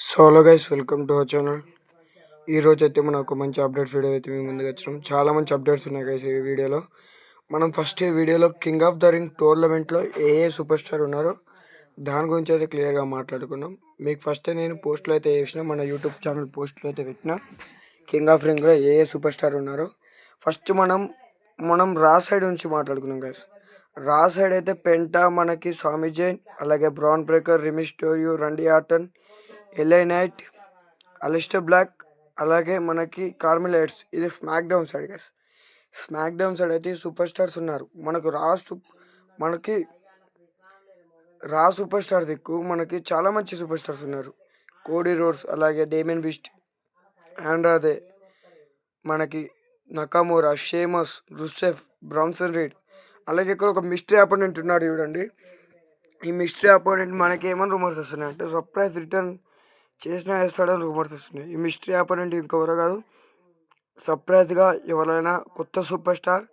Hello guys welcome to our channel ఈరోజు అయితే మనం ఒక మంచి అప్డేట్స్ వీడియో అయితే మేము ముందుకు వచ్చినాం. చాలా మంచి అప్డేట్స్ ఉన్నాయి గైస్ ఈ వీడియోలో మనం ఫస్ట్ ఈ వీడియోలో కింగ్ ఆఫ్ ద రింగ్ టోర్నమెంట్లో ఏ ఏ సూపర్ స్టార్ ఉన్నారో దాని గురించి అయితే క్లియర్గా మాట్లాడుకున్నాం. మీకు ఫస్ట్ నేను పోస్ట్లో అయితే వేసిన మన యూట్యూబ్ ఛానల్ పోస్ట్లో అయితే పెట్టిన కింగ్ ఆఫ్ రింగ్లో ఏ ఏ సూపర్ స్టార్ ఉన్నారో. ఫస్ట్ మనం మనం రా సైడ్ నుంచి మాట్లాడుకున్నాం గైస్ రా సైడ్ అయితే పెంటా మనకి స్వామి జైన్ అలాగే Bron Breakker Rey Mysterio Randy Orton LA Knight Aleister Black అలాగే మనకి కార్మిలైట్స్ ఇది SmackDown side guys SmackDown side అయితే సూపర్ స్టార్స్ ఉన్నారు. మనకు రా సూప్ మనకి రా సూపర్ స్టార్ దిక్కు మనకి చాలా మంచి సూపర్ స్టార్స్ ఉన్నారు. కోడి రోడ్స్ అలాగే డేమిన్ బిస్ట్ ఆండ్రాదే మనకి నకామోరా షేమస్ రుసెఫ్ బ్రౌన్సన్ రీడ్ అలాగే ఇక్కడ ఒక మిస్టరీ అపోనెంట్ ఉన్నాడు చూడండి. ఈ మిస్టరీ అపోనెంట్ మనకి ఏమైనా రూమర్స్ వస్తున్నాయి అంటే సర్ప్రైజ్ రిటర్న్ చేసినా వేస్తాడని రూమర్స్ వస్తున్నాయి. ఈ మిస్టరీ అపోనెంట్ ఇంకెవరో కాదు. సర్ప్రైజ్గా ఎవరైనా కొత్త సూపర్ స్టార్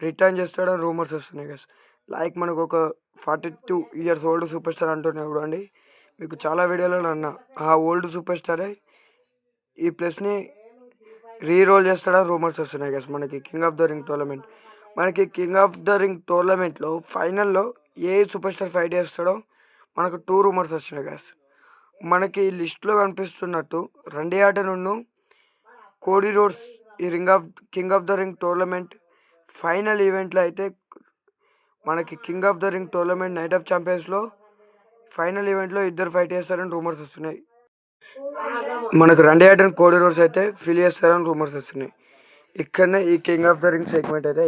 రిటర్న్ చేస్తాడని రూమర్స్ వస్తున్నాయి గస్ లైక్ మనకు ఒక forty two years old super star అంటున్నాయి చూడండి. మీకు చాలా వీడియోలో అన్న ఆ ఓల్డ్ సూపర్ స్టారే ఈ ప్లేస్ని రీరోల్ చేస్తాడని రూమర్స్ వస్తున్నాయి గస్ మనకి king of the ring tournament మనకి కింగ్ ఆఫ్ ద రింగ్ టోర్నమెంట్లో ఫైనల్లో ఏ సూపర్ స్టార్ ఫైట్ చేస్తాడో మనకు టూ రూమర్స్ వచ్చినాయి గస్ మనకి ఈ లిస్ట్లో కనిపిస్తున్నట్టు రెండే ఆట నుండి కోడి రోడ్స్ ఈ ring of king of the ring tournament final ఈవెంట్లో అయితే మనకి king of the ring tournament night of ఛాంపియన్స్లో final ఈవెంట్లో ఇద్దరు ఫైట్ చేస్తారని రూమర్స్ వస్తున్నాయి. మనకు రెండే ఆటను కోడి రోడ్స్ అయితే ఫిల్ చేస్తారని రూమర్స్ వస్తున్నాయి. ఇక్కడనే ఈ king of the ring segment అయితే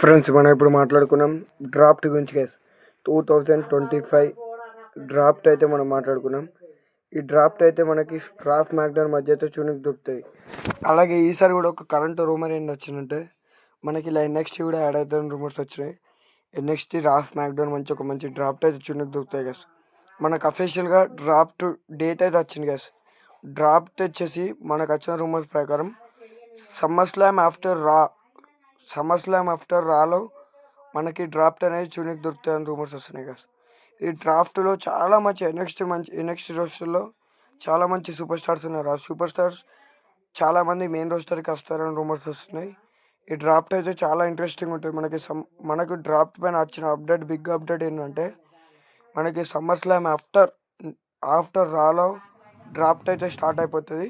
ఫ్రెండ్స్ మనం ఇప్పుడు మాట్లాడుకున్నాం డ్రాఫ్ట్ గురించి case two thousand twenty five draft అయితే మనం మాట్లాడుకున్నాం. ఈ డ్రాఫ్ట్ అయితే మనకి డ్రాఫ్ట్ మ్యాక్డౌన్ మధ్య అయితే చూనికి దొరుకుతాయి. అలాగే ఈసారి కూడా ఒక కరెంట్ రూమర్ ఏంటి వచ్చిందంటే మనకి ఇలా ఎన్ఎక్స్టీ కూడా యాడ్ అవుతాయని రూమర్స్ వచ్చినాయి. ఎన్ఎక్స్టీ రాఫ్ మ్యాక్డౌన్ మంచి ఒక మంచి డ్రాఫ్ట్ అయితే చూనికి దొరుకుతాయి గస్ మనకు అఫీషియల్గా డ్రాఫ్ట్ డేట్ అయితే వచ్చింది గస్ డ్రాఫ్ట్ వచ్చేసి మనకు వచ్చిన రూమర్స్ ప్రకారం SummerSlam after Raw SummerSlam after రాలో మనకి డ్రాఫ్ట్ అనేది చూనికి దొరుకుతాయని రూమర్స్ వస్తున్నాయి గస్ ఈ డ్రాఫ్ట్లో చాలా మంచి నెక్స్ట్ మంచి నెక్స్ట్ రోస్టర్లో చాలా మంచి సూపర్ స్టార్స్ ఉన్నారు. ఆ సూపర్ స్టార్స్ చాలామంది మెయిన్ రోస్టర్కి వస్తారని రూమర్స్ వస్తున్నాయి. ఈ డ్రాఫ్ట్ అయితే చాలా ఇంట్రెస్టింగ్ ఉంటుంది. మనకి సమ్ మనకు డ్రాఫ్ట్ పైన వచ్చిన అప్డేట్ బిగ్ అప్డేట్ ఏంటంటే మనకి సమ్మర్ స్లామ్ ఆఫ్టర్ ఆఫ్టర్ రాలో డ్రాఫ్ట్ అయితే స్టార్ట్ అయిపోతుంది.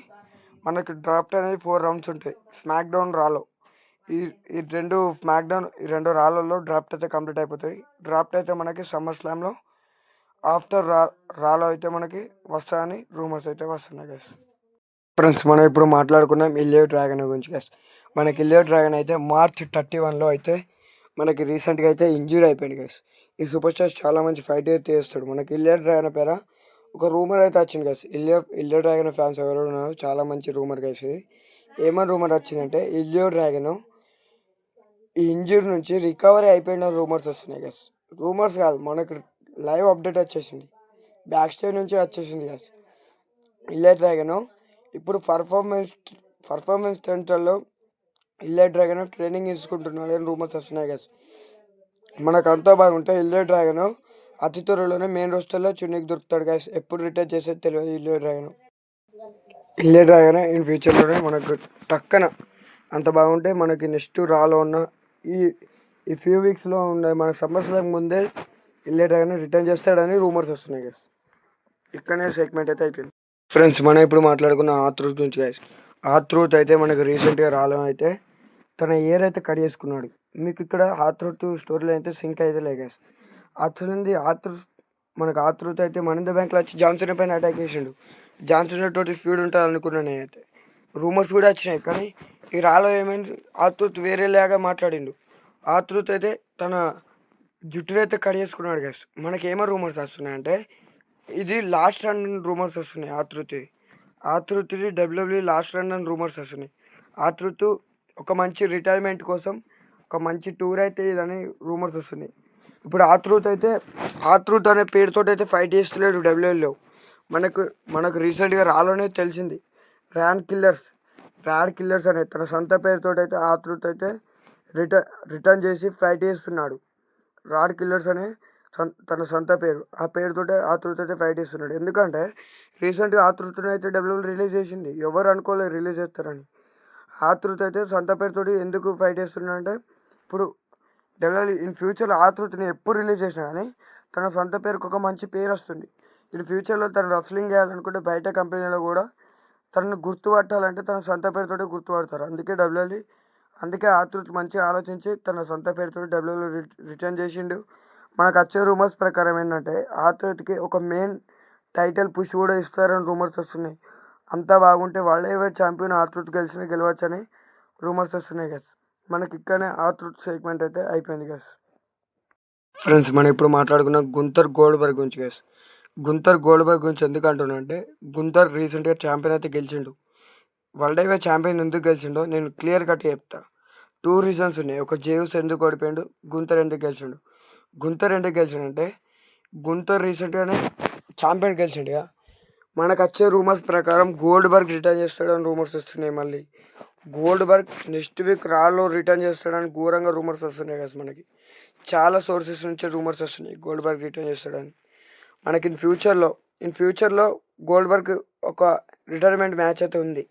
మనకి డ్రాఫ్ట్ అనేది ఫోర్ రౌండ్స్ ఉంటాయి. స్మాక్ డౌన్ రాలో. ఈ ఈ రెండు స్మాక్ డౌన్ ఈ రెండు రాళ్ళల్లో డ్రాఫ్ట్ అయితే కంప్లీట్ అయిపోతుంది డ్రాఫ్ట్ అయితే మనకి సమ్మర్ స్లామ్లో ఆఫ్టర్ రా రాలో అయితే మనకి వస్తాయని రూమర్స్ అయితే వస్తున్నాయి గైస్ ఫ్రెండ్స్ మనం ఇప్పుడు మాట్లాడుకున్నాం ఇల్లియో డ్రాగన్ గురించి గైస్ మనకి ఇల్లియో డ్రాగన్ అయితే మార్చ్ థర్టీ వన్లో అయితే మనకి రీసెంట్గా అయితే ఇంజూరీ అయిపోయింది గైస్ ఈ సూపర్ స్టార్ చాలా మంచి ఫైట్ అయితే చేస్తాడు. మనకి ఇల్లియో డ్రాగన్ పేర ఒక రూమర్ అయితే వచ్చింది guys Ilja Ilja Dragunov fans ఎవరు ఉన్నారు చాలా మంచి రూమర్ గైస్ ఏమని రూమర్ వచ్చిందంటే ఇల్లియో డ్రాగన్ ఈ ఇంజూరీ నుంచి రికవరీ అయిపోయిన రూమర్స్ వస్తున్నాయి గైస్ రూమర్స్ కాదు మనకు లైవ్ అప్డేట్ వచ్చేసింది. బ్యాక్ స్టేజ్ నుంచి వచ్చేసింది గైస్ ఇల్లే డ్రాగన్. ఇప్పుడు పర్ఫార్మెన్స్ పర్ఫార్మెన్స్ సెంటర్లో ఇల్లే డ్రాగన్ ట్రైనింగ్ తీసుకుంటున్నాడు అని రూమర్స్ వస్తున్నాయి గస్ మనకు అంతా బాగుంటే ఇల్లే డ్రాగన్ అతి త్వరలోనే మెయిన్ రోస్టర్లో చున్నీకి దొరుకుతాడు గైస్ ఎప్పుడు రిటైర్ చేసేది తెలియదు ఇల్లే డ్రాగన్. ఇల్లే డ్రాగన్ ఇన్ ఫ్యూచర్లోనే మనకు టక్కన అంత బాగుంటే మనకి నెక్స్ట్ రాలో ఉన్న ఈ ఈ ఫ్యూ వీక్స్లో ఉన్న మన సమ్మర్ ముందే వెళ్ళేటగానే రిటర్న్ చేస్తాడని రూమర్స్ వస్తున్నాయి గైస్ ఇక్కడనే సెగ్మెంట్ అయితే అయిపోయింది. ఫ్రెండ్స్ మనం ఇప్పుడు మాట్లాడుకున్న ఆత్రూత్ గురించి గైస్ ఆత్రూత్ అయితే మనకు రీసెంట్గా రావడం అయితే తన ఇయర్ అయితే కట్ చేసుకున్నాడు. మీకు ఇక్కడ ఆత్రూత్ స్టోరీలో అయితే సింక్ అయితే లే గైస్ అతను నుండి ఆతృ మనకు ఆతృత అయితే మనంద బ్యాంక్లో వచ్చి జాన్సన్ పైన అటాక్ చేసిండు. జాన్సన్ తోటి ఫ్యూడ్ ఉంటుంది అనుకున్నాను నేనైతే. రూమర్స్ కూడా వచ్చినాయి కానీ ఈ రాలో ఏమైంది? ఆతృత్ వేరేలాగా మాట్లాడిండు. ఆతృత్ అయితే తన జుట్టునైతే అయితే కట్ చేసుకున్నాడు గైస్ మనకి ఏమో రూమర్స్ వస్తున్నాయంటే ఇది లాస్ట్ రన్ రూమర్స్ వస్తున్నాయి ఆతృతి. ఆతృతి డబ్ల్యూడబ్ల్యూ లాస్ట్ రన్ అని రూమర్స్ వస్తున్నాయి. ఆతృతు ఒక మంచి రిటైర్మెంట్ కోసం ఒక మంచి టూర్ అయితే ఇదని రూమర్స్ వస్తున్నాయి. ఇప్పుడు ఆతృత్ అయితే ఆతృత్ అనే పేరుతో అయితే ఫైట్ చేస్తలేడు డబ్ల్యూఎల్లో మనకు మనకు రీసెంట్గా రాలోనే తెలిసింది. ర్యాన్ కిల్లర్స్ ర్యాడ్ కిల్లర్స్ అనే తన సొంత పేరుతో అయితే ఆతృత్ అయితే రిటర్న్ రిటర్న్ చేసి ఫైట్ చేస్తున్నాడు. రాడ్ కిల్లర్స్ అనే తన సొంత పేరు. ఆ పేరుతోటే ఆతృత అయితే ఫైట్ చేస్తున్నాడు. ఎందుకంటే రీసెంట్గా ఆతృతను అయితే డబ్ల్యూ రిలీజ్ చేసింది. ఎవరు అనుకోలేదు రిలీజ్ చేస్తారని. ఆతృత అయితే సొంత పేరుతోటి ఎందుకు ఫైట్ చేస్తున్నాడంటే ఇప్పుడు డబ్ల్యూ ఇన్ ఫ్యూచర్లో ఆతృతని ఎప్పుడు రిలీజ్ చేసినా కానీ తన సొంత పేరుకు ఒక మంచి పేరు వస్తుంది. ఇన్ ఫ్యూచర్లో తను రస్లింగ్ చేయాలనుకుంటే బయట కంపెనీలో కూడా తనను గుర్తుపట్టాలంటే తన సొంత పేరుతోటి గుర్తుపడతారు. అందుకే డబ్ల్యూఎల్ఈ అందుకే ఆతృత్ మంచిగా ఆలోచించి తన సొంత పేరుతో డబ్ల్యూలో రిటర్న్ చేసిండు. మనకు వచ్చే రూమర్స్ ప్రకారం ఏంటంటే ఆతృత్కి ఒక మెయిన్ టైటిల్ పుష్ కూడా ఇస్తారని రూమర్స్ వస్తున్నాయి. అంతా బాగుంటే వాళ్ళే ఛాంపియన్ ఆతృత్ గెలిచిన గెలవచ్చని రూమర్స్ వస్తున్నాయి గస్ మనకి ఇక్కడనే ఆతృత్ సెగ్మెంట్ అయితే అయిపోయింది గస్ ఫ్రెండ్స్ మనం ఇప్పుడు మాట్లాడుకున్న గుంతర్ గోల్డ్బర్గ్ గురించి గస్ గుంతర్ గోల్డ్బర్గ్ గురించి ఎందుకు అంటున్నా అంటే గుంతర్ రీసెంట్గా ఛాంపియన్ అయితే గెలిచిండు. వరల్డ్ హైవే ఛాంపియన్ ఎందుకు గెలిచిండో నేను క్లియర్ కట్ చెప్తా. టూ రీజన్స్ ఉన్నాయి. ఒక జేవ్స్ ఎందుకు ఓడిపోయాడు గుంతర్ ఎందుకు గెలిచిండు? గుంతర్ ఎందుకు గెలిచిండంటే గుంతర్ రీసెంట్గానే ఛాంపియన్ గెలిచిండుగా మనకు వచ్చే రూమర్స్ ప్రకారం గోల్డ్ బర్గ్ రిటర్న్ చేస్తాడని రూమర్స్ వస్తున్నాయి మళ్ళీ. గోల్డ్ బర్గ్ నెక్స్ట్ వీక్ రాలో రిటర్న్ చేస్తాడని ఘోరంగా రూమర్స్ వస్తున్నాయి కదా మనకి. చాలా సోర్సెస్ నుంచి రూమర్స్ వస్తున్నాయి గోల్డ్ బర్గ్ రిటర్న్ చేస్తాడని. మనకి ఇన్ ఫ్యూచర్లో ఇన్ ఫ్యూచర్లో గోల్డ్ బర్గ్ ఒక రిటైర్మెంట్ మ్యాచ్ అయితే ఉంది.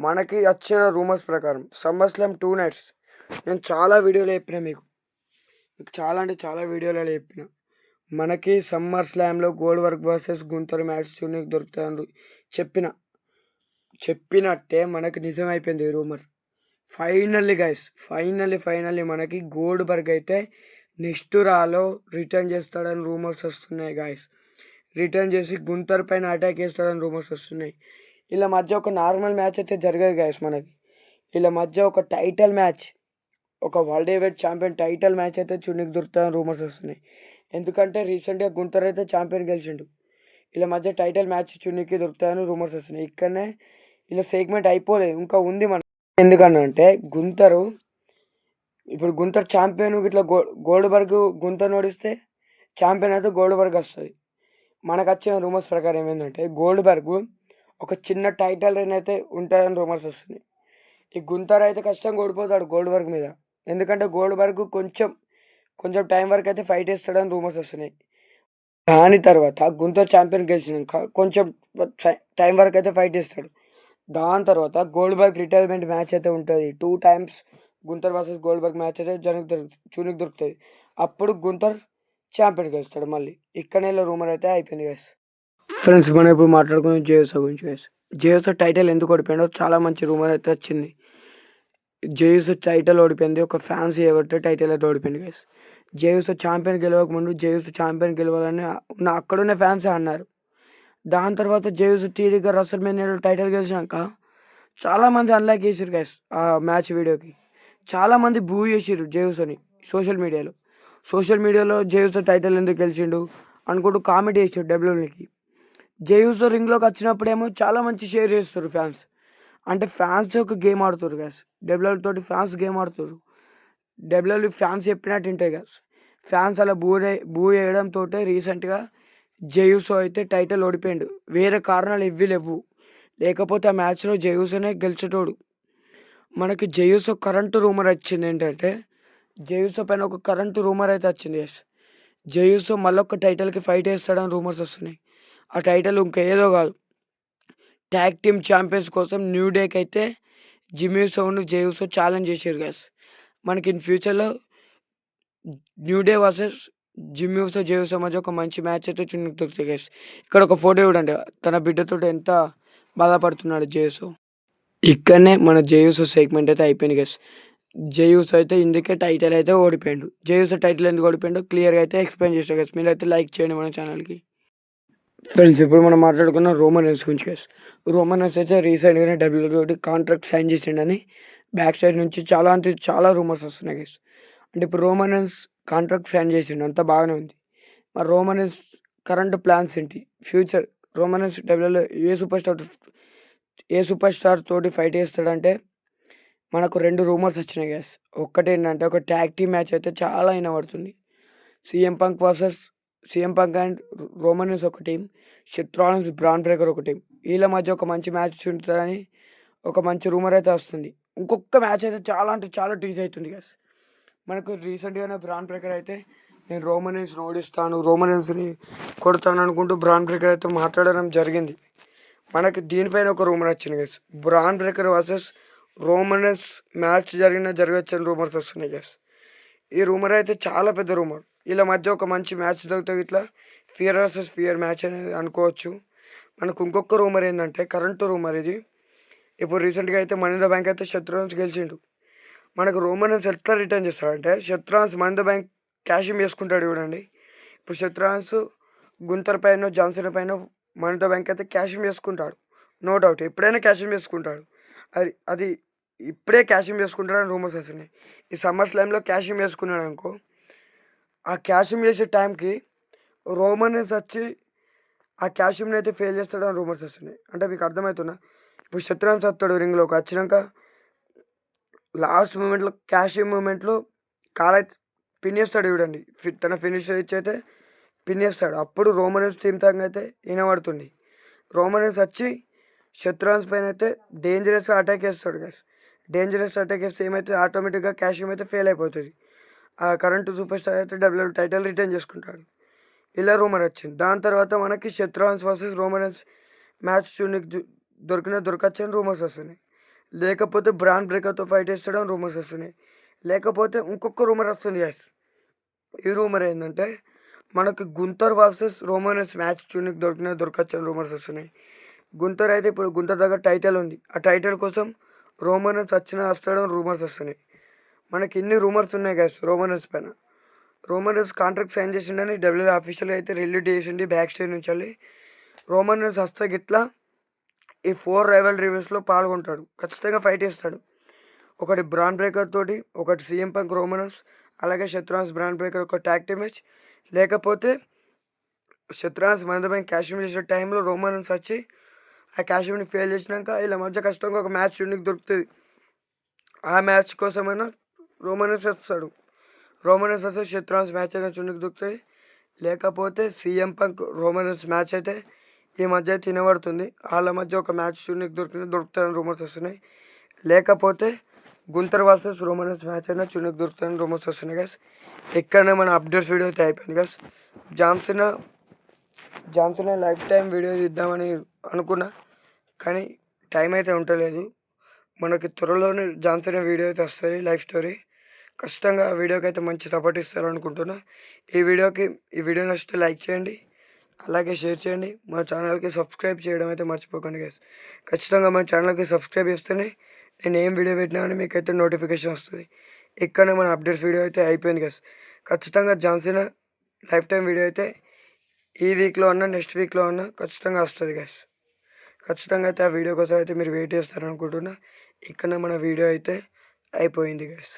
మనకి వచ్చిన రూమర్స్ ప్రకారం సమ్మర్ స్లామ్ టూ నైట్స్. నేను చాలా వీడియోలు చెప్పిన మీకు. మీకు చాలా అంటే చాలా వీడియోలలో చెప్పిన. మనకి సమ్మర్ స్లామ్లో Goldberg versus Gunther match చూడడానికి దొరుకుతాయని చెప్పిన. చెప్పినట్టే మనకి నిజమైపోయింది ఈ rumour. Finally guys finally finally మనకి గోల్డ్ బర్గ్ అయితే నెక్స్ట్ రాలో రిటర్న్ చేస్తాడని రూమర్స్ వస్తున్నాయి గాయస్ రిటర్న్ చేసి గుంతర్ పైన అటాక్ చేస్తాడని రూమర్స్ వస్తున్నాయి. వీళ్ళ మధ్య ఒక నార్మల్ మ్యాచ్ అయితే జరగదు గాయస్ మనకి. వీళ్ళ మధ్య ఒక టైటిల్ మ్యాచ్ ఒక world heavyweight champion title match అయితే చున్నికి దొరుకుతాయని రూమర్స్ వస్తున్నాయి. ఎందుకంటే రీసెంట్గా గుంతర్ అయితే ఛాంపియన్ గెలిచిండు. వీళ్ళ మధ్య టైటిల్ మ్యాచ్ చూడడానికి దొరుకుతాయని రూమర్స్ వస్తున్నాయి. ఇక్కడనే ఇలా సెగ్మెంట్ అయిపోలేదు. ఇంకా ఉంది మన ఎందుకనంటే గుంతరు ఇప్పుడు గుంతర్ ఛాంపియన్ ఇట్లా గో గోల్డ్ బర్గ్ గుంతర్ నోడిస్తే ఛాంపియన్ అయితే గోల్డ్ బర్గ్ వస్తుంది. మనకు వచ్చిన రూమర్స్ ప్రకారం ఏంటంటే గోల్డ్ బర్గ్ ఒక చిన్న టైటిల్ అయితే ఉంటుందని రూమర్స్ వస్తున్నాయి. ఈ గుంతర్ అయితే ఖచ్చితంగా ఓడిపోతాడు గోల్డ్ వర్క్ మీద. ఎందుకంటే గోల్డ్ వర్క్ కొంచెం కొంచెం టైం వరకు అయితే ఫైట్ వేస్తాడని రూమర్స్ వస్తున్నాయి. దాని తర్వాత గుంతర్ ఛాంపియన్ గెలిచినాక కొంచెం టైం వరకు అయితే ఫైట్ చేస్తాడు. దాని తర్వాత గోల్డ్ బర్గ్ రిటైర్మెంట్ మ్యాచ్ అయితే ఉంటుంది. Two times Gunther versus Goldberg match అయితే జనకు దొరుకు చూనికి దొరుకుతుంది అప్పుడు గుంతర్ ఛాంపియన్ గెలుస్తాడు మళ్ళీ. ఇక్కడనే రూమర్ అయితే అయిపోయింది గైస్ ఫ్రెండ్స్ మనం ఇప్పుడు మాట్లాడుకున్నాం జేఎస్ఓ గురించి గైస్ టైటిల్ ఎందుకు ఓడిపోయాడో చాలా మంచి రూమర్ అయితే వచ్చింది. జేఎస్ఓ టైటిల్ ఓడిపోయింది. ఒక ఫ్యాన్స్ ఎవరితో టైటిల్ అయితే ఓడిపోయింది గైస్ జేయూస్ ఛాంపియన్ గెలవక ముందు జేయూస్ ఛాంపియన్ గెలవాలని ఉన్న అక్కడున్న ఫ్యాన్స్ అన్నారు. దాని తర్వాత జేయూస్ తీరిగా రసల్ మేనియాలో టైటిల్ గెలిచినాక చాలామంది అన్లైక్ చేసారు గైస్ ఆ మ్యాచ్ వీడియోకి చాలామంది బూ చేసారు జేయూస్ అని సోషల్ మీడియాలో సోషల్ మీడియాలో జేయూస్ టైటిల్ ఎందుకు గెలిచిండు అనుకుంటూ కామెంట్ చేసాడు డబ్ల్యూకి జేయూస్ రింగ్లోకి వచ్చినప్పుడేమో చాలా మంచి షేర్ చేస్తారు ఫ్యాన్స్. అంటే ఫ్యాన్స్ ఒక గేమ్ ఆడుతారు గ్యాస్ డబ్ల్యూఎల్ తోటి ఫ్యాన్స్ గేమ్ ఆడుతారు. డబ్ల్యూఎల్ ఫ్యాన్స్ చెప్పినట్టు ఉంటాయి గ్యాస్ ఫ్యాన్స్ అలా బూ బూ వేయడంతో రీసెంట్గా జయూసో అయితే టైటిల్ ఓడిపోయిండు. వేరే కారణాలు ఇవి లేవు. లేకపోతే ఆ మ్యాచ్లో జయూసోనే గెలిచేటోడు. మనకి జయూసో కరెంటు రూమర్ వచ్చింది ఏంటంటే జయూసో పైన ఒక కరెంటు రూమర్ అయితే వచ్చింది ఎస్ జయూసో మళ్ళీ టైటిల్కి ఫైట్ వేస్తాడని రూమర్స్ వస్తున్నాయి. ఆ టైటిల్ ఇంకా ఏదో కాదు. ట్యాగ్ టీమ్ ఛాంపియన్స్ కోసం న్యూ డేకి అయితే జిమ్యూ సౌండ్ జేయూసో ఛాలెంజ్ చేశారు గ్యాస్. మనకి ఇన్ ఫ్యూచర్లో new day versus Jimmy Uso Jey Uso మధ్య ఒక మంచి మ్యాచ్ అయితే చూడడానికి దొరుకుతుంది గైస్ ఇక్కడ ఒక ఫోటో చూడండి. తన బిడ్డతో ఎంత బాధపడుతున్నాడు జేయూసో. ఇక్కడనే మన జేయూసో సెగ్మెంట్ అయితే అయిపోయింది గ్యాస్. జేయూసో అయితే ఇందుకే టైటిల్ అయితే ఓడిపోయాడు. జేయూసో టైటిల్ ఎందుకు ఓడిపోయాడు క్లియర్గా అయితే ఎక్స్ప్లెయిన్ చేస్తారు గైస్ మీరు అయితే లైక్ చేయండి మన ఛానల్కి. ఫ్రెండ్స్ ఇప్పుడు మనం మాట్లాడుకున్న రోమన్ రైన్స్ గురించి కేసు రోమన్ రైన్స్ అయితే రీసెంట్గానే డబ్ల్యూడబ్ల్యూడి కాంట్రాక్ట్ సైన్ చేసిండని బ్యాక్ సైడ్ నుంచి చాలా అంటే చాలా రూమర్స్ వస్తున్నాయి కేసు అంటే ఇప్పుడు రోమన్ రైన్స్ కాంట్రాక్ట్ సైన్ చేసిండు అంతా బాగానే ఉంది. మరి రోమన్ రైన్స్ కరెంట్ ప్లాన్స్ ఏంటి? ఫ్యూచర్ రోమన్ రైన్స్ డబ్ల్యూలో ఏ సూపర్ స్టార్ ఏ సూపర్ స్టార్ తోటి ఫైట్ చేస్తాడంటే మనకు రెండు రూమర్స్ వచ్చినాయి గ్యాస్ ఒక్కటి ఏంటంటే ఒక ట్యాగ్ టీమ్ మ్యాచ్ అయితే చాలా వినబడుతుంది CM Punk versus CM Punk and Romans ఒక టీం షెట్రాలన్స్ బ్రాండ్ బ్రేకర్ ఒక టీం వీళ్ళ మధ్య ఒక మంచి మ్యాచ్ ఉంటుందని ఒక మంచి రూమర్ అయితే వస్తుంది. ఇంకొక మ్యాచ్ అయితే చాలా అంటే చాలా టీజ్ అవుతుంది గ్యాస్ మనకు రీసెంట్గానే బ్రాండ్ బ్రేకర్ అయితే నేను రోమనెన్స్ని ఓడిస్తాను రోమనెన్స్ని కొడతాను అనుకుంటూ బ్రాండ్ బ్రేకర్ అయితే మాట్లాడడం జరిగింది. మనకి దీనిపైన ఒక రూమర్ వచ్చింది guys Bron Breakker versus Roman Reigns match జరిగిన జరగచ్చు రూమర్స్ వస్తున్నాయి గ్యాస్ ఈ రూమర్ అయితే చాలా పెద్ద రూమర్. వీళ్ళ మధ్య ఒక మంచి మ్యాచ్ దొరుకుతుంది ఇట్లా ఫియర్ వర్సెస్ ఫియర్ మ్యాచ్ అనేది అనుకోవచ్చు. మనకు ఇంకొక రూమర్ ఏంటంటే కరెంటు రూమర్ ఇది. ఇప్పుడు రీసెంట్గా అయితే మనింద బ్యాంక్ అయితే శత్రుఘ్న గెలిచిండు. మనకు రోమన్స్ ఎట్లా రిటర్న్ చేస్తాడంటే శత్రుఘ్న్స్ మనింద బ్యాంక్ క్యాషింగ్ చేసుకుంటాడు చూడండి. ఇప్పుడు శత్రుఘ్న్స్ గుంతర్ పైన జాన్సన్ పైన మనింద బ్యాంక్ అయితే క్యాషింగ్ చేసుకుంటాడు. నో డౌట్ ఎప్పుడైనా క్యాషియం చేసుకుంటాడు. అది అది ఇప్పుడే క్యాషింగ్ చేసుకుంటాడని రూమర్స్ వస్తున్నాయి. ఈ సమ్మర్ స్లామ్లో క్యాషియం చేసుకున్నాడు అనుకో ఆ క్యాషింగ్ చేసే టైంకి రోమనన్స్ వచ్చి ఆ క్యాషింగ్ని అయితే ఫెయిల్ చేస్తాడని రూమర్స్ వస్తున్నాయి. అంటే మీకు అర్థమవుతున్నా ఇప్పుడు శత్రుఘ్న వస్తాడు రింగ్లోకి వచ్చినాక లాస్ట్ మూమెంట్లో క్యాషియం మూమెంట్లో కాలై పిన్ చేస్తాడు చూడండి. తన ఫినిష్ ఇచ్చి అయితే పిన్ చేస్తాడు. అప్పుడు రోమనన్స్ టీమ్ తంగా అయితే వినబడుతుంది. రోమనన్స్ వచ్చి శత్రుఘ్న్స్ పైన అయితే డేంజరస్గా అటాక్ చేస్తాడు గ్యాస్ డేంజరస్ అటాక్ చేస్తే ఏమైతే ఆటోమేటిక్గా క్యాషియం అయితే ఫెయిల్ అయిపోతుంది. ఆ కరెంటు సూపర్ స్టార్ అయితే డబ్ల్యూ టైటిల్ రిటర్న్ చేసుకుంటాడు. ఇలా రూమర్ వచ్చింది. దాని తర్వాత మనకి శత్రుఘ్న్స్ వర్సెస్ రోమనన్స్ మ్యాచ్ చూడడానికి దొరికిన దొరకచ్చు అని రూమర్స్ వస్తున్నాయి. లేకపోతే బ్రాండ్ బ్రేకర్తో ఫైట్ చేస్తాడని రూమర్స్ వస్తున్నాయి. లేకపోతే ఇంకొక రూమర్ వస్తుంది గ్యాస్ ఈ రూమర్ ఏంటంటే మనకి గుంతర్ వర్సెస్ రోమనస్ మ్యాచ్ చూడడానికి దొరికిన దొరకచ్చు అని రూమర్స్ వస్తున్నాయి. గుంతర్ అయితే ఇప్పుడు గుంతర్ దగ్గర టైటిల్ ఉంది. ఆ టైటిల్ కోసం రోమనస్ వచ్చిన వస్తాడని రూమర్స్ వస్తున్నాయి. మనకి ఇన్ని రూమర్స్ ఉన్నాయి కదా రోమనస్ పైన. రోమనస్ కాంట్రాక్ట్ సైన్ చేసిండని డబ్ల్యూ ఆఫీషియల్గా అయితే రిలీజ్ చేసిండి బ్యాక్ స్టేజ్ నుంచి వెళ్ళి. రోమనస్ వస్తే గిట్లా ఈ ఫోర్ రైవల్ రివ్యూస్లో పాల్గొంటాడు. ఖచ్చితంగా ఫైట్ చేస్తాడు. ఒకటి బ్రాండ్ బ్రేకర్ తోటి ఒకటి సీఎం పంక్ రోమనస్ అలాగే శత్రుఘ్న్స్ బ్రాండ్ బ్రేకర్ ఒక ట్యాక్ టీమ్ మ్యాచ్ లేకపోతే శత్రుఘ్న్స్ మన బ్యాంక్ చేసే టైంలో రోమనన్స్ వచ్చి ఆ క్యాషింగ్ని ఫెయిల్ చేసినాక ఇలా మధ్య కష్టంగా ఒక మ్యాచ్ చూడడానికి దొరుకుతుంది. ఆ మ్యాచ్ కోసమైనా రోమనస్ వస్తాడు రోమనస్ వస్తే శత్రుఘ్న్స్ మ్యాచ్ అయినా చూడడానికి దొరుకుతుంది లేకపోతే సీఎం పంక్ రోమనస్ మ్యాచ్ అయితే ఈ మధ్య తినబడుతుంది. వాళ్ళ మధ్య ఒక మ్యాచ్ చూడడానికి దొరుకుతుంది దొరుకుతాయని రూమర్స్ వస్తున్నాయి. లేకపోతే గుంతర్ వర్సెస్ రోమనస్ మ్యాచ్ అయినా చూడడానికి దొరుకుతాయని రూమర్స్ వస్తున్నాయి గస్ ఎక్కడైనా మన అప్డేట్స్ వీడియో అయితే అయిపోయింది guys Johnson Johnson life time video ఇద్దామని అనుకున్నా కానీ టైం అయితే ఉండలేదు. మనకి త్వరలోనే జాన్సన్ వీడియో అయితే వస్తుంది లైఫ్ స్టోరీ ఖచ్చితంగా వీడియోకి అయితే మంచి సపోర్ట్ ఇస్తారు అనుకుంటున్నా ఈ వీడియోకి ఈ వీడియో నచ్చితే లైక్ చేయండి. అలాగే షేర్ చేయండి. మా ఛానల్కి సబ్స్క్రైబ్ చేయడం అయితే మర్చిపోకండి గైస్ ఖచ్చితంగా మా ఛానల్కి సబ్స్క్రైబ్ చేస్తేనే నేను ఏం వీడియో పెట్టినా అని మీకు అయితే నోటిఫికేషన్ వస్తుంది. ఇక్కడనే మన అప్డేట్స్ వీడియో అయితే అయిపోయింది గైస్ ఖచ్చితంగా జాన్సీన లైఫ్ టైం వీడియో అయితే ఈ వీక్లో అన్నా నెక్స్ట్ వీక్లో అన్నా ఖచ్చితంగా వస్తుంది గైస్ ఖచ్చితంగా అయితే ఆ వీడియో కోసం అయితే మీరు వెయిట్ చేస్తారనుకుంటున్నా. ఇక్కడ మన వీడియో అయితే అయిపోయింది గైస్